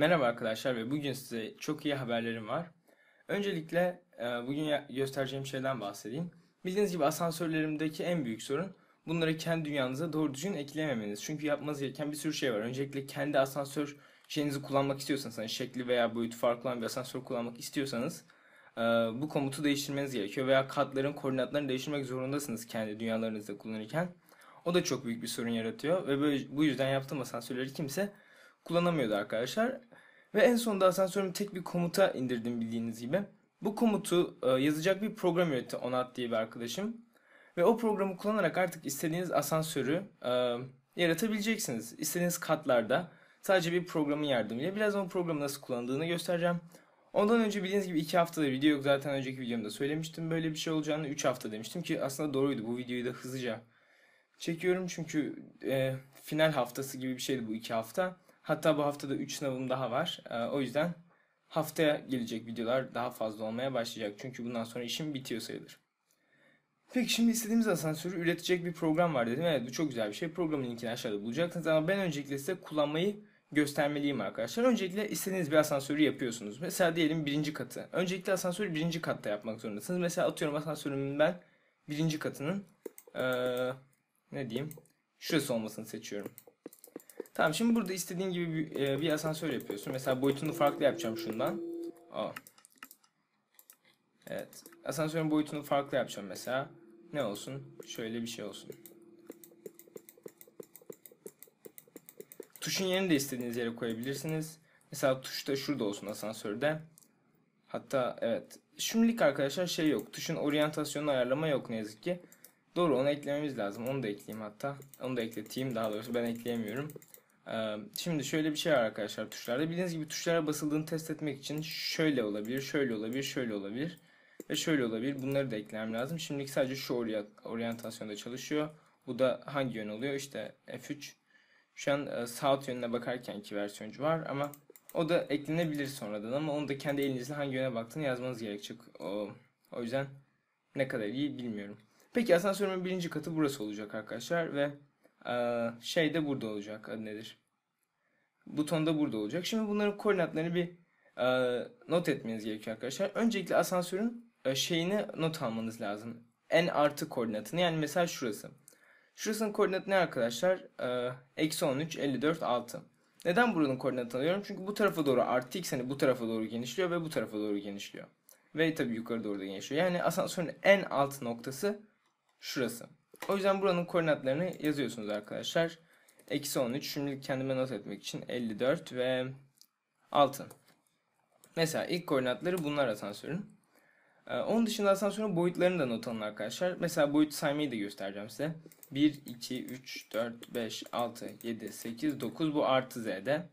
Merhaba arkadaşlar ve bugün size çok iyi haberlerim var. Öncelikle e, bugün göstereceğim şeyden bahsedeyim. Bildiğiniz gibi asansörlerimdeki en büyük sorun bunları kendi dünyanıza doğru düzgün eklememeniz. Çünkü yapmanız gereken bir sürü şey var. Öncelikle kendi asansör şeyinizi kullanmak istiyorsanız, hani şekli veya boyutu farklı olan bir asansör kullanmak istiyorsanız e, bu komutu değiştirmeniz gerekiyor. Veya katların koordinatlarını değiştirmek zorundasınız kendi dünyalarınızda kullanırken. O da çok büyük bir sorun yaratıyor ve böyle, bu yüzden yaptığım asansörleri kimse kullanamıyordu arkadaşlar. Ve en sonunda asansörümü tek bir komuta indirdim bildiğiniz gibi. Bu komutu e, yazacak bir program üretti Onat diye bir arkadaşım. Ve o programı kullanarak artık istediğiniz asansörü e, yaratabileceksiniz. İstediğiniz katlarda sadece bir programın yardımıyla. Birazdan o programı nasıl kullanıldığını göstereceğim. Ondan önce bildiğiniz gibi 2 haftada video yok. Zaten önceki videomda söylemiştim. Böyle bir şey olacağını 3 hafta demiştim ki aslında doğruydu. Bu videoyu da hızlıca çekiyorum çünkü e, final haftası gibi bir şeydi bu 2 hafta. Hatta bu haftada 3 sınavım daha var. E, o yüzden haftaya gelecek videolar daha fazla olmaya başlayacak. Çünkü bundan sonra işim bitiyor sayılır. Peki şimdi istediğimiz asansörü üretecek bir program var dedim. Evet bu çok güzel bir şey. Programın linkini aşağıda bulacaksınız ama ben öncelikle size kullanmayı göstermeliyim arkadaşlar. Öncelikle istediğiniz bir asansörü yapıyorsunuz. Mesela diyelim birinci katı. Öncelikle asansörü birinci katta yapmak zorundasınız. Mesela atıyorum asansörümün ben birinci katının eee, ne diyeyim şurası olmasını seçiyorum. Tamam şimdi burada istediğin gibi bir, e, bir asansör yapıyorsun. Mesela boyutunu farklı yapacağım şundan. Aa. Evet. Asansörün boyutunu farklı yapacağım mesela. Ne olsun? Şöyle bir şey olsun. Tuşun yerini de istediğiniz yere koyabilirsiniz. Mesela tuş da şurada olsun asansörde. Hatta evet. Şimdilik arkadaşlar şey yok. Tuşun oryantasyonunu ayarlama yok ne yazık ki. Doğru onu eklememiz lazım. Onu da ekleyeyim hatta. Onu da ekleteyim. Daha doğrusu ben ekleyemiyorum. Ee, Şimdi şöyle bir şey var arkadaşlar tuşlarda. Bildiğiniz gibi tuşlara basıldığını test etmek için şöyle olabilir, şöyle olabilir, şöyle olabilir ve şöyle olabilir. Bunları da eklemem lazım. Şimdilik sadece şu orya- oryantasyonda çalışıyor. Bu da hangi yön oluyor? İşte F3. Şu an e, saat yönüne bakarken ki versiyoncu var ama o da eklenebilir sonradan ama onu da kendi elinizle hangi yöne baktığını yazmanız gerekecek. O, o yüzden ne kadar iyi bilmiyorum. Peki asansörümün birinci katı burası olacak arkadaşlar ve e, şey de burada olacak. Adı nedir? Buton da burada olacak. Şimdi bunların koordinatlarını bir e, not etmeniz gerekiyor arkadaşlar. Öncelikle asansörün e, şeyini not almanız lazım. En artı koordinatını yani mesela şurası. Şurasının koordinatı ne arkadaşlar? E, Eksi 13, 54, 6. Neden buranın koordinatını alıyorum? Çünkü bu tarafa doğru artı x hani bu tarafa doğru genişliyor ve bu tarafa doğru genişliyor. Ve tabii yukarı doğru da genişliyor. Yani asansörün en alt noktası şurası. O yüzden buranın koordinatlarını yazıyorsunuz arkadaşlar. Eksi 13. Şimdilik kendime not etmek için 54 ve 6. Mesela ilk koordinatları bunlar asansörün. Ee, onun dışında asansörün boyutlarını da not alın arkadaşlar. Mesela boyut saymayı da göstereceğim size. 1, 2, 3, 4, 5, 6, 7, 8, 9 bu artı z'de.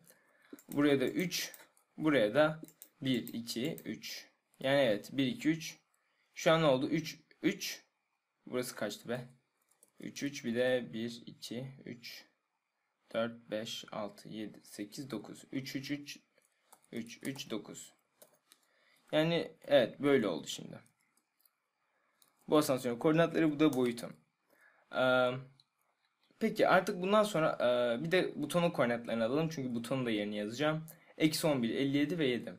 Buraya da 3. Buraya da 1, 2, 3. Yani evet 1, 2, 3. Şu an ne oldu? 3, 3. Burası kaçtı be? 3, 3 bir de 1, 2, 3, 4, 5, 6, 7, 8, 9. 3, 3, 3, 3, 3, 9. Yani evet böyle oldu şimdi. Bu asansörün koordinatları bu da boyutum. Ee, peki artık bundan sonra e, bir de butonun koordinatlarını alalım. Çünkü butonun da yerini yazacağım. Eksi 11, 57 ve 7.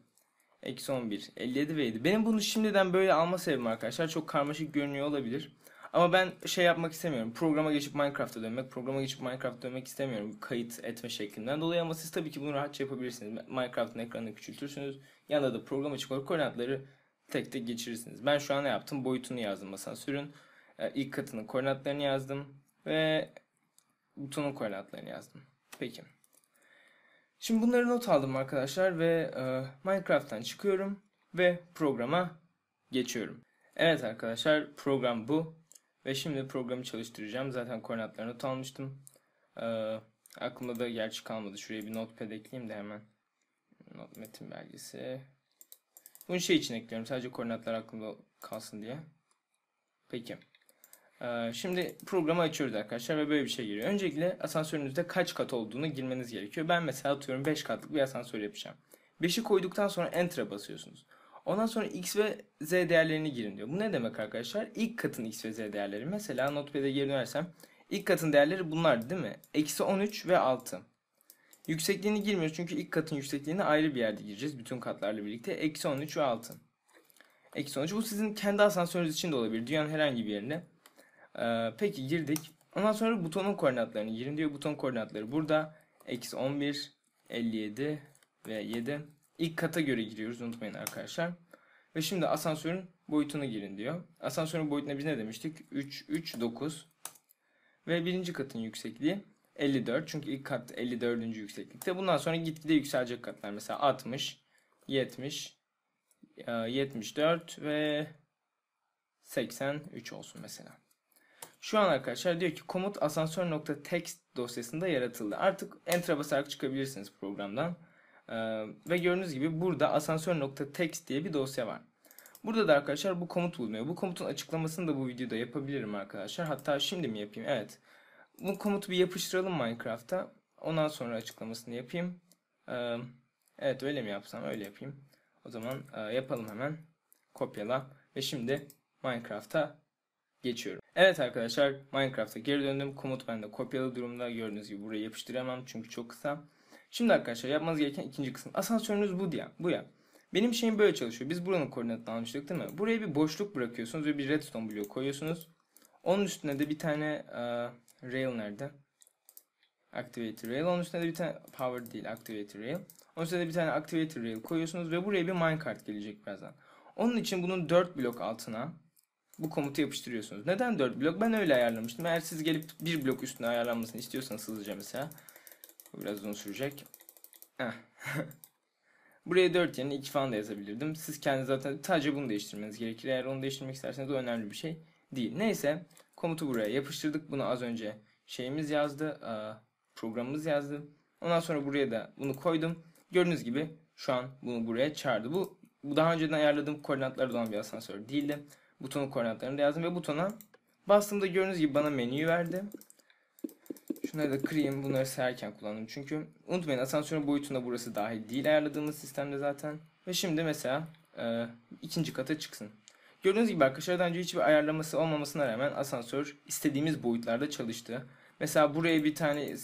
Eksi 11, 57 ve 7. Benim bunu şimdiden böyle alma sebebim arkadaşlar. Çok karmaşık görünüyor olabilir. Ama ben şey yapmak istemiyorum. Programa geçip Minecraft'a dönmek, programa geçip Minecraft'a dönmek istemiyorum. Kayıt etme şeklinden dolayı ama siz tabii ki bunu rahatça yapabilirsiniz. Minecraft'ın ekranını küçültürsünüz. Yanında da program açık olarak koordinatları tek tek geçirirsiniz. Ben şu an ne yaptım? Boyutunu yazdım asansörün. Ee, ilk katının koordinatlarını yazdım. Ve butonun koordinatlarını yazdım. Peki. Şimdi bunları not aldım arkadaşlar ve e, Minecraft'tan çıkıyorum ve programa geçiyorum. Evet arkadaşlar program bu. Ve şimdi programı çalıştıracağım. Zaten koordinatlarını not almıştım. Ee, aklımda da gerçi kalmadı. Şuraya bir notepad ekleyeyim de hemen. Not metin belgesi. Bunu şey için ekliyorum. Sadece koordinatlar aklımda kalsın diye. Peki. Ee, şimdi programı açıyoruz arkadaşlar ve böyle bir şey geliyor. Öncelikle asansörünüzde kaç kat olduğunu girmeniz gerekiyor. Ben mesela atıyorum 5 katlık bir asansör yapacağım. 5'i koyduktan sonra Enter'a basıyorsunuz. Ondan sonra x ve z değerlerini girin diyor. Bu ne demek arkadaşlar? İlk katın x ve z değerleri. Mesela notepad'e geri dönersem ilk katın değerleri bunlar değil mi? Eksi 13 ve 6. Yüksekliğini girmiyoruz çünkü ilk katın yüksekliğini ayrı bir yerde gireceğiz. Bütün katlarla birlikte. Eksi 13 ve 6. Eksi 13. Bu sizin kendi asansörünüz için de olabilir. Dünyanın herhangi bir yerine. Ee, peki girdik. Ondan sonra butonun koordinatlarını girin diyor. Buton koordinatları burada. Eksi 11, 57 ve 7. İlk kata göre giriyoruz unutmayın arkadaşlar. Ve şimdi asansörün boyutunu girin diyor. Asansörün boyutuna biz ne demiştik? 3, 3, 9. Ve birinci katın yüksekliği 54. Çünkü ilk kat 54. yükseklikte. Bundan sonra gitgide yükselecek katlar. Mesela 60, 70, 74 ve 83 olsun mesela. Şu an arkadaşlar diyor ki komut asansör.txt dosyasında yaratıldı. Artık enter'a basarak çıkabilirsiniz programdan. Ee, ve gördüğünüz gibi burada asansör.txt diye bir dosya var. Burada da arkadaşlar bu komut bulunuyor. Bu komutun açıklamasını da bu videoda yapabilirim arkadaşlar. Hatta şimdi mi yapayım? Evet. Bu komutu bir yapıştıralım Minecraft'a. Ondan sonra açıklamasını yapayım. Ee, evet öyle mi yapsam? Öyle yapayım. O zaman e, yapalım hemen. Kopyala. Ve şimdi Minecraft'a geçiyorum. Evet arkadaşlar Minecraft'a geri döndüm. Komut bende kopyalı durumda. Gördüğünüz gibi buraya yapıştıramam çünkü çok kısa. Şimdi arkadaşlar yapmanız gereken ikinci kısım. Asansörünüz bu ya. Bu ya. Benim şeyim böyle çalışıyor. Biz buranın koordinatını almıştık değil mi? Buraya bir boşluk bırakıyorsunuz ve bir redstone bloğu koyuyorsunuz. Onun üstüne de bir tane uh, rail nerede? Activator rail. Onun üstüne de bir tane power değil activator rail. Onun üstüne de bir tane activator rail koyuyorsunuz ve buraya bir minecart gelecek birazdan. Onun için bunun 4 blok altına bu komutu yapıştırıyorsunuz. Neden 4 blok? Ben öyle ayarlamıştım. Eğer siz gelip bir blok üstüne ayarlanmasını istiyorsanız hızlıca mesela. Biraz uzun sürecek. Buraya 4 yerine 2 falan da yazabilirdim. Siz kendi zaten sadece bunu değiştirmeniz gerekir. Eğer onu değiştirmek isterseniz o önemli bir şey değil. Neyse komutu buraya yapıştırdık. Bunu az önce şeyimiz yazdı. Programımız yazdı. Ondan sonra buraya da bunu koydum. Gördüğünüz gibi şu an bunu buraya çağırdı. Bu, bu daha önceden ayarladığım koordinatları olan bir asansör değildi. Butonun koordinatlarını da yazdım ve butona bastığımda gördüğünüz gibi bana menüyü verdi. Şunları da kırayım. Bunları sayarken kullandım. Çünkü unutmayın asansörün boyutunda burası dahil değil ayarladığımız sistemde zaten. Ve şimdi mesela e, ikinci kata çıksın. Gördüğünüz gibi arkadaşlar daha önce hiçbir ayarlaması olmamasına rağmen asansör istediğimiz boyutlarda çalıştı. Mesela buraya bir tane e,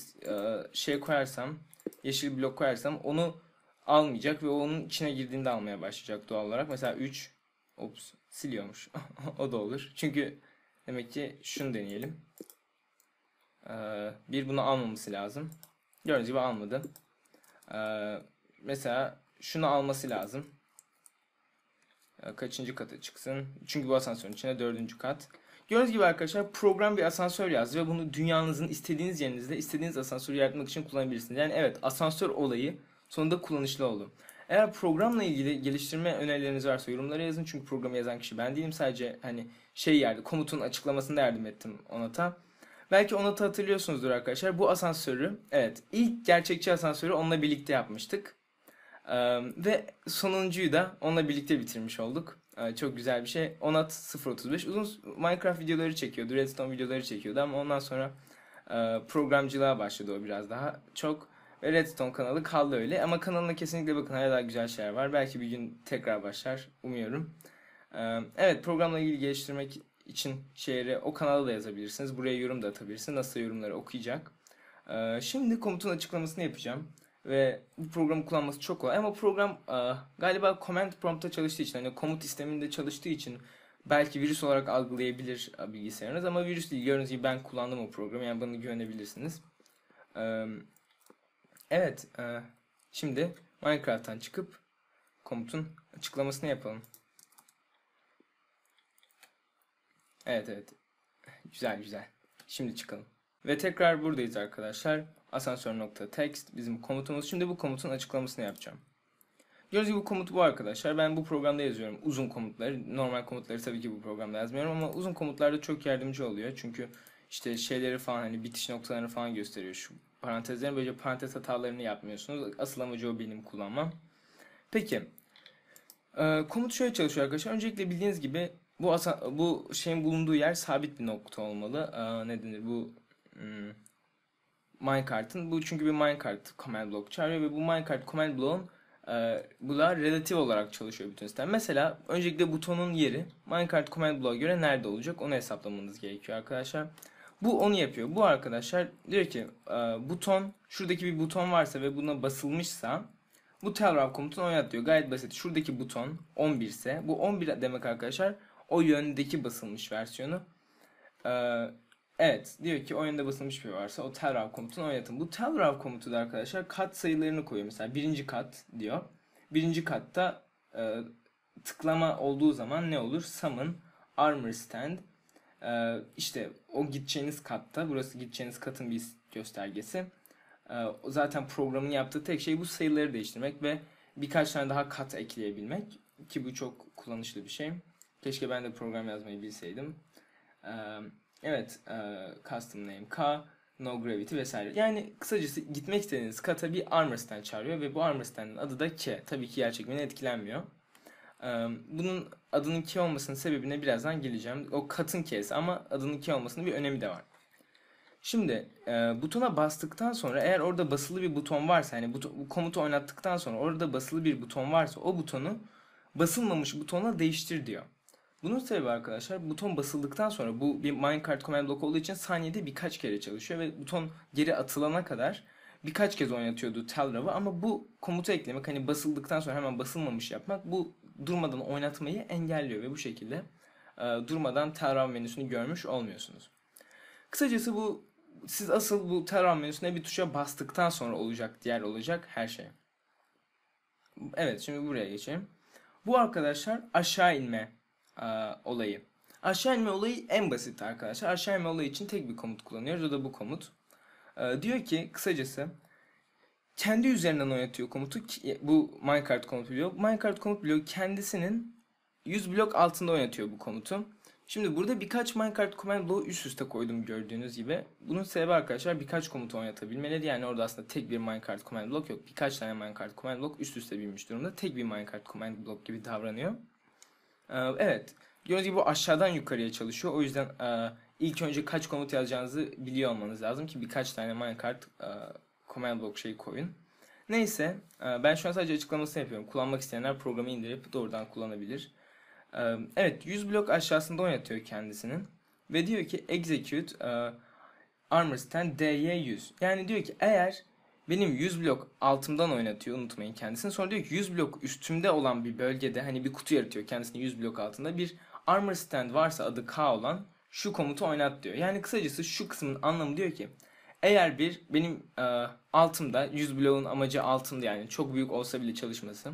şey koyarsam, yeşil blok koyarsam onu almayacak ve onun içine girdiğinde almaya başlayacak doğal olarak. Mesela 3, ops siliyormuş. o da olur. Çünkü demek ki şunu deneyelim. Ee, bir bunu almaması lazım. Gördüğünüz gibi almadı. Ee, mesela şunu alması lazım. Ee, kaçıncı kata çıksın? Çünkü bu asansörün içinde dördüncü kat. Gördüğünüz gibi arkadaşlar program bir asansör yazdı ve bunu dünyanızın istediğiniz yerinizde istediğiniz asansörü yaratmak için kullanabilirsiniz. Yani evet asansör olayı sonunda kullanışlı oldu. Eğer programla ilgili geliştirme önerileriniz varsa yorumlara yazın. Çünkü programı yazan kişi ben değilim. Sadece hani şey yerdi komutun açıklamasında yardım ettim Onat'a. Belki Onat'ı hatırlıyorsunuzdur arkadaşlar. Bu asansörü evet ilk gerçekçi asansörü onunla birlikte yapmıştık. Ee, ve sonuncuyu da onunla birlikte bitirmiş olduk. Ee, çok güzel bir şey. Onat 035 uzun Minecraft videoları çekiyordu. Redstone videoları çekiyordu ama ondan sonra e, programcılığa başladı o biraz daha çok. Ve Redstone kanalı kaldı öyle. Ama kanalına kesinlikle bakın hala daha güzel şeyler var. Belki bir gün tekrar başlar. Umuyorum. Ee, evet programla ilgili geliştirmek için şeyleri o kanala da yazabilirsiniz. Buraya yorum da atabilirsiniz. Nasıl yorumları okuyacak. Ee, şimdi komutun açıklamasını yapacağım. Ve bu programı kullanması çok kolay. Ama program e, galiba command prompt'ta çalıştığı için, hani komut sisteminde çalıştığı için belki virüs olarak algılayabilir e, bilgisayarınız. Ama virüs değil. Gördüğünüz gibi ben kullandım o programı. Yani bana güvenebilirsiniz. Ee, evet. E, şimdi Minecraft'tan çıkıp komutun açıklamasını yapalım. Evet evet. Güzel güzel. Şimdi çıkalım. Ve tekrar buradayız arkadaşlar. Asansör.text bizim komutumuz. Şimdi bu komutun açıklamasını yapacağım. Gördüğünüz gibi komut bu arkadaşlar. Ben bu programda yazıyorum uzun komutları. Normal komutları tabii ki bu programda yazmıyorum ama uzun komutlarda çok yardımcı oluyor. Çünkü işte şeyleri falan hani bitiş noktalarını falan gösteriyor. Şu parantezlerin böylece parantez hatalarını yapmıyorsunuz. Asıl amacı o benim kullanmam. Peki. Komut şöyle çalışıyor arkadaşlar. Öncelikle bildiğiniz gibi bu asa, bu şeyin bulunduğu yer sabit bir nokta olmalı. Ee, ne denir bu hmm, minecart'ın bu çünkü bir minecart command block çağırıyor ve bu minecart command block'un e, bunlar relatif olarak çalışıyor bütün sistem. Mesela öncelikle butonun yeri minecart command block'a göre nerede olacak onu hesaplamanız gerekiyor arkadaşlar. Bu onu yapıyor. Bu arkadaşlar diyor ki e, buton şuradaki bir buton varsa ve buna basılmışsa bu tell komutunu oynat diyor. Gayet basit. Şuradaki buton 11 ise bu 11 demek arkadaşlar o yöndeki basılmış versiyonu. Ee, evet diyor ki o yönde basılmış bir varsa o tell komutunu oynatın. Bu tell komutu da arkadaşlar kat sayılarını koyuyor. Mesela birinci kat diyor. Birinci katta e, tıklama olduğu zaman ne olur? Summon armor stand e, işte o gideceğiniz katta burası gideceğiniz katın bir göstergesi. E, zaten programın yaptığı tek şey bu sayıları değiştirmek ve birkaç tane daha kat ekleyebilmek ki bu çok kullanışlı bir şey. Keşke ben de program yazmayı bilseydim. Evet, custom name K, no gravity vesaire. Yani kısacası gitmek istediğiniz kata bir armor stand çağırıyor ve bu armor stand'ın adı da K. Tabii ki yer çekimine etkilenmiyor. Bunun adının K olmasının sebebine birazdan geleceğim. O katın K'si ama adının K olmasının bir önemi de var. Şimdi e, butona bastıktan sonra eğer orada basılı bir buton varsa hani buton, bu komutu oynattıktan sonra orada basılı bir buton varsa o butonu basılmamış butonla değiştir diyor. Bunun sebebi arkadaşlar buton basıldıktan sonra bu bir minecart command block olduğu için saniyede birkaç kere çalışıyor ve buton geri atılana kadar birkaç kez oynatıyordu Telrav'ı ama bu komutu eklemek hani basıldıktan sonra hemen basılmamış yapmak bu durmadan oynatmayı engelliyor ve bu şekilde e, durmadan Telrav menüsünü görmüş olmuyorsunuz. Kısacası bu siz asıl bu Telrav menüsüne bir tuşa bastıktan sonra olacak diğer olacak her şey. Evet şimdi buraya geçelim. Bu arkadaşlar aşağı inme e, olayı. Aşağı inme olayı en basit arkadaşlar. Aşağı inme olayı için tek bir komut kullanıyoruz. O da bu komut. E, diyor ki kısacası kendi üzerinden oynatıyor komutu. Bu minecart komut bloğu. Minecart komut bloğu kendisinin 100 blok altında oynatıyor bu komutu. Şimdi burada birkaç minecart command bloğu üst üste koydum gördüğünüz gibi. Bunun sebebi arkadaşlar birkaç komutu oynatabilmeleri. Yani orada aslında tek bir minecart command block yok. Birkaç tane minecart command block üst üste binmiş durumda. Tek bir minecart command block gibi davranıyor. Ee, evet. Gördüğünüz gibi bu aşağıdan yukarıya çalışıyor. O yüzden e, ilk önce kaç komut yazacağınızı biliyor olmanız lazım ki birkaç tane minecart e, command block şeyi koyun. Neyse e, ben şu an sadece açıklamasını yapıyorum. Kullanmak isteyenler programı indirip doğrudan kullanabilir. Evet 100 blok aşağısında oynatıyor kendisinin. Ve diyor ki execute armor stand dy100. Yani diyor ki eğer benim 100 blok altımdan oynatıyor unutmayın kendisini. Sonra diyor ki 100 blok üstümde olan bir bölgede hani bir kutu yaratıyor kendisini 100 blok altında bir armor stand varsa adı K olan şu komutu oynat diyor. Yani kısacası şu kısmın anlamı diyor ki eğer bir benim e, altımda 100 bloğun amacı altımda yani çok büyük olsa bile çalışması.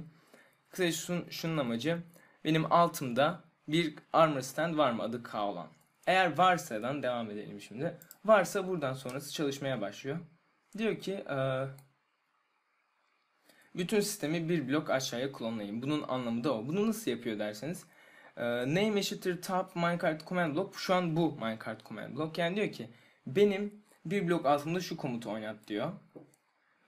Kısaca şun, şunun amacı benim altımda bir armor stand var mı adı K olan. Eğer varsa'dan devam edelim şimdi. Varsa buradan sonrası çalışmaya başlıyor. Diyor ki e, bütün sistemi bir blok aşağıya klonlayın. Bunun anlamı da o. Bunu nasıl yapıyor derseniz e, name eşittir top minecart command block şu an bu minecart command block. Yani diyor ki benim bir blok altında şu komutu oynat diyor.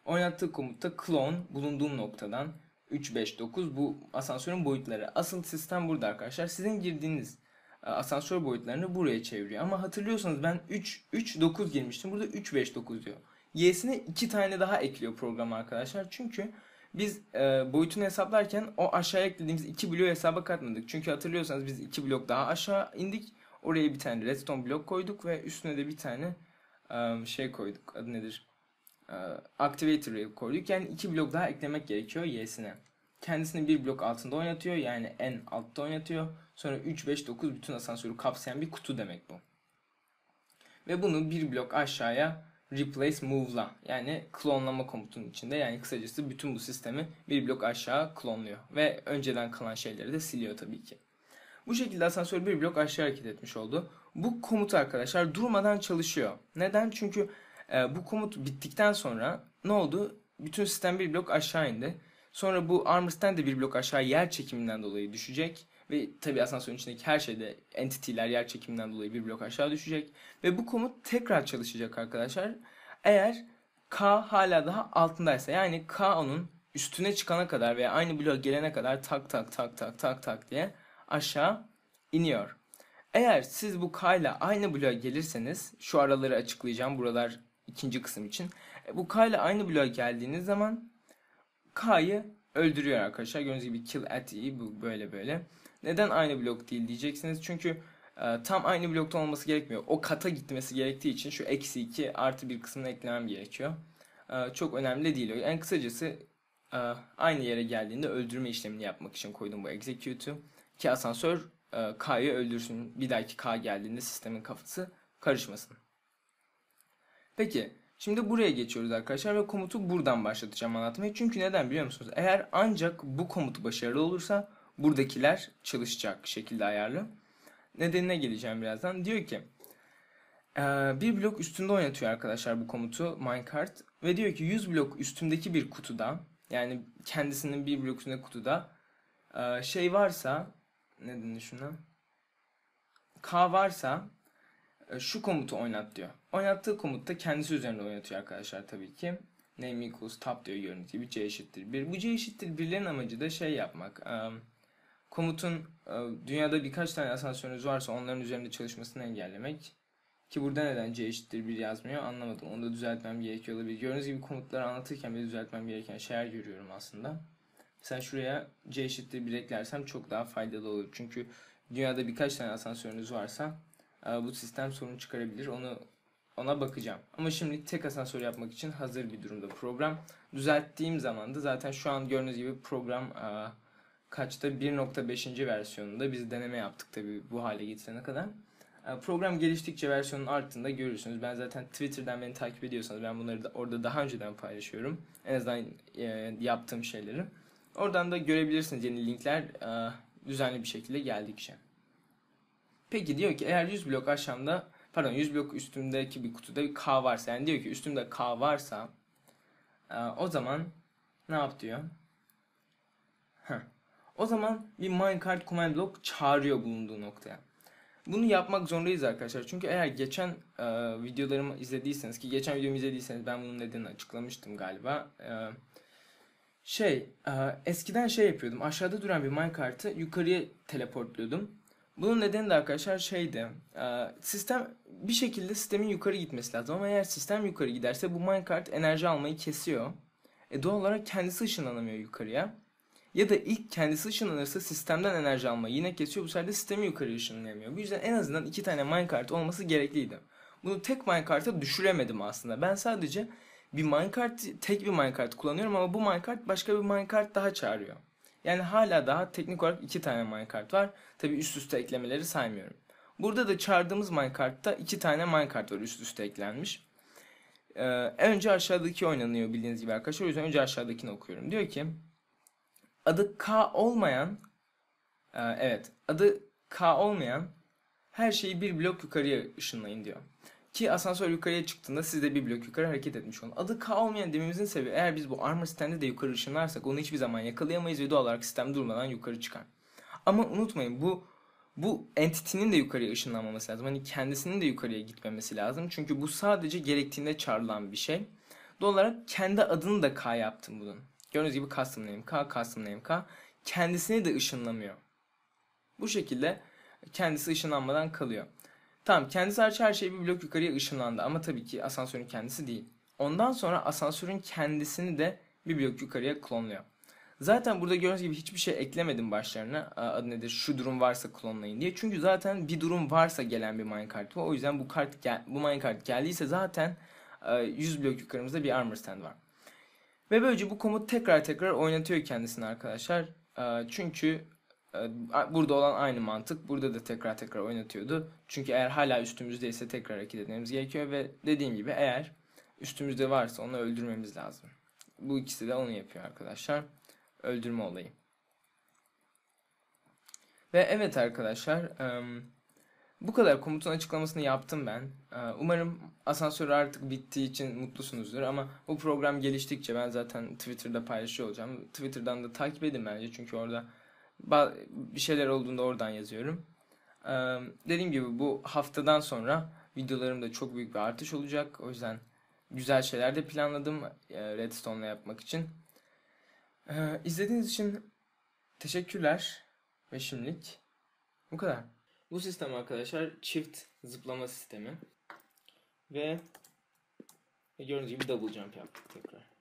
Oynattığı komutta clone bulunduğum noktadan 359 bu asansörün boyutları. Asıl sistem burada arkadaşlar. Sizin girdiğiniz e, asansör boyutlarını buraya çeviriyor. Ama hatırlıyorsanız ben 3 3 9 girmiştim. Burada 3 5 9 diyor. Y'sine 2 tane daha ekliyor program arkadaşlar. Çünkü biz e, boyutunu hesaplarken o aşağıya eklediğimiz 2 bloğu hesaba katmadık. Çünkü hatırlıyorsanız biz 2 blok daha aşağı indik. Oraya bir tane redstone blok koyduk ve üstüne de bir tane şey koyduk. Adı nedir? Activator rail koyduk. Yani iki blok daha eklemek gerekiyor y'sine. Kendisini bir blok altında oynatıyor. Yani en altta oynatıyor. Sonra 3, 5, 9 bütün asansörü kapsayan bir kutu demek bu. Ve bunu bir blok aşağıya replace move'la yani klonlama komutunun içinde yani kısacası bütün bu sistemi bir blok aşağı klonluyor. Ve önceden kalan şeyleri de siliyor tabii ki. Bu şekilde asansör bir blok aşağı hareket etmiş oldu. Bu komut arkadaşlar durmadan çalışıyor. Neden? Çünkü e, bu komut bittikten sonra ne oldu? Bütün sistem bir blok aşağı indi. Sonra bu armor stand de bir blok aşağı yer çekiminden dolayı düşecek. Ve tabi asansörün içindeki her şeyde entity'ler yer çekiminden dolayı bir blok aşağı düşecek. Ve bu komut tekrar çalışacak arkadaşlar. Eğer K hala daha altındaysa yani K onun üstüne çıkana kadar veya aynı bloğa gelene kadar tak tak tak tak tak tak diye aşağı iniyor. Eğer siz bu K ile aynı bloğa gelirseniz şu araları açıklayacağım buralar ikinci kısım için. E, bu K ile aynı bloğa geldiğiniz zaman K'yı öldürüyor arkadaşlar. Gördüğünüz gibi kill at e bu böyle böyle. Neden aynı blok değil diyeceksiniz. Çünkü e, tam aynı blokta olması gerekmiyor. O kata gitmesi gerektiği için şu eksi 2 artı bir kısmını eklemem gerekiyor. E, çok önemli değil. En kısacası e, aynı yere geldiğinde öldürme işlemini yapmak için koydum bu execute'u. Ki asansör e, K'yı öldürsün. Bir dahaki K geldiğinde sistemin kafası karışmasın. Peki şimdi buraya geçiyoruz arkadaşlar ve komutu buradan başlatacağım anlatmaya. Çünkü neden biliyor musunuz? Eğer ancak bu komutu başarılı olursa buradakiler çalışacak şekilde ayarlı. Nedenine geleceğim birazdan. Diyor ki bir blok üstünde oynatıyor arkadaşlar bu komutu minecart ve diyor ki 100 blok üstündeki bir kutuda yani kendisinin bir blok üstünde kutuda şey varsa ne denir şuna K varsa şu komutu oynat diyor. Oynattığı komutta kendisi üzerinde oynatıyor arkadaşlar tabii ki. Name equals top diyor gördüğünüz gibi C eşittir 1. Bu C eşittir 1'lerin amacı da şey yapmak. Komutun dünyada birkaç tane asansörünüz varsa onların üzerinde çalışmasını engellemek. Ki burada neden C eşittir 1 yazmıyor anlamadım. Onu da düzeltmem gerekiyor olabilir. Gördüğünüz gibi komutları anlatırken bile düzeltmem gereken şeyler görüyorum aslında. Mesela şuraya C eşittir 1 eklersem çok daha faydalı olur. Çünkü dünyada birkaç tane asansörünüz varsa bu sistem sorun çıkarabilir. Onu ona bakacağım. Ama şimdi tek asansör yapmak için hazır bir durumda program. Düzelttiğim zaman da zaten şu an gördüğünüz gibi program kaçta 1.5. versiyonunda biz deneme yaptık tabi bu hale getirene kadar. Program geliştikçe versiyonun arttığında görürsünüz. Ben zaten Twitter'dan beni takip ediyorsanız ben bunları da orada daha önceden paylaşıyorum. En azından e, yaptığım şeyleri. Oradan da görebilirsiniz yeni linkler e, düzenli bir şekilde geldikçe. Peki diyor ki eğer 100 blok aşağımda pardon 100 blok üstümdeki bir kutuda bir K varsa yani diyor ki üstümde K varsa e, o zaman ne yap diyor? Heh. O zaman bir minecart command block çağırıyor bulunduğu noktaya. Bunu yapmak zorundayız arkadaşlar. Çünkü eğer geçen e, videolarımı izlediyseniz ki geçen videomu izlediyseniz ben bunun nedenini açıklamıştım galiba. E, şey e, eskiden şey yapıyordum. Aşağıda duran bir minecart'ı yukarıya teleportluyordum. Bunun nedeni de arkadaşlar şeydi. Sistem bir şekilde sistemin yukarı gitmesi lazım ama eğer sistem yukarı giderse bu minecart enerji almayı kesiyor. E doğal olarak kendisi ışınlanamıyor yukarıya. Ya da ilk kendisi ışınlanırsa sistemden enerji alma yine kesiyor. Bu sefer de sistemi yukarı ışınlayamıyor. Bu yüzden en azından iki tane minecart olması gerekliydi. Bunu tek minecart'a düşüremedim aslında. Ben sadece bir minecart, tek bir minecart kullanıyorum ama bu minecart başka bir minecart daha çağırıyor. Yani hala daha teknik olarak iki tane minecart var. Tabi üst üste eklemeleri saymıyorum. Burada da çağırdığımız minecart'ta iki tane minecart var üst üste eklenmiş. Ee, önce aşağıdaki oynanıyor bildiğiniz gibi arkadaşlar. O yüzden önce aşağıdakini okuyorum. Diyor ki adı K olmayan e, evet adı K olmayan her şeyi bir blok yukarıya ışınlayın diyor. Ki asansör yukarıya çıktığında siz de bir blok yukarı hareket etmiş olun. Adı K olmayan dememizin sebebi eğer biz bu armor stand'i de yukarı ışınlarsak onu hiçbir zaman yakalayamayız ve doğal olarak sistem durmadan yukarı çıkar. Ama unutmayın bu bu entity'nin de yukarıya ışınlanmaması lazım. Hani kendisinin de yukarıya gitmemesi lazım. Çünkü bu sadece gerektiğinde çağrılan bir şey. Doğal olarak kendi adını da K yaptım bunun. Gördüğünüz gibi custom name K, custom name K. Kendisini de ışınlamıyor. Bu şekilde kendisi ışınlanmadan kalıyor. Tamam kendisi hariç her şey bir blok yukarıya ışınlandı ama tabii ki asansörün kendisi değil. Ondan sonra asansörün kendisini de bir blok yukarıya klonluyor. Zaten burada gördüğünüz gibi hiçbir şey eklemedim başlarına. Adı nedir? Şu durum varsa klonlayın diye. Çünkü zaten bir durum varsa gelen bir minecart var. O yüzden bu kart gel bu minecart geldiyse zaten 100 blok yukarımızda bir armor stand var. Ve böylece bu komut tekrar tekrar oynatıyor kendisini arkadaşlar. Çünkü burada olan aynı mantık burada da tekrar tekrar oynatıyordu. Çünkü eğer hala üstümüzdeyse tekrar hareket etmemiz gerekiyor ve dediğim gibi eğer üstümüzde varsa onu öldürmemiz lazım. Bu ikisi de onu yapıyor arkadaşlar. Öldürme olayı. Ve evet arkadaşlar bu kadar komutun açıklamasını yaptım ben. Ee, umarım asansör artık bittiği için mutlusunuzdur ama bu program geliştikçe ben zaten Twitter'da paylaşıyor olacağım. Twitter'dan da takip edin bence çünkü orada bir şeyler olduğunda oradan yazıyorum. Dediğim gibi bu haftadan sonra videolarımda çok büyük bir artış olacak. O yüzden güzel şeyler de planladım Redstone'la yapmak için. Ee, izlediğiniz için teşekkürler ve şimdilik bu kadar. Bu sistem arkadaşlar çift zıplama sistemi. Ve gördüğünüz gibi double jump yaptık tekrar.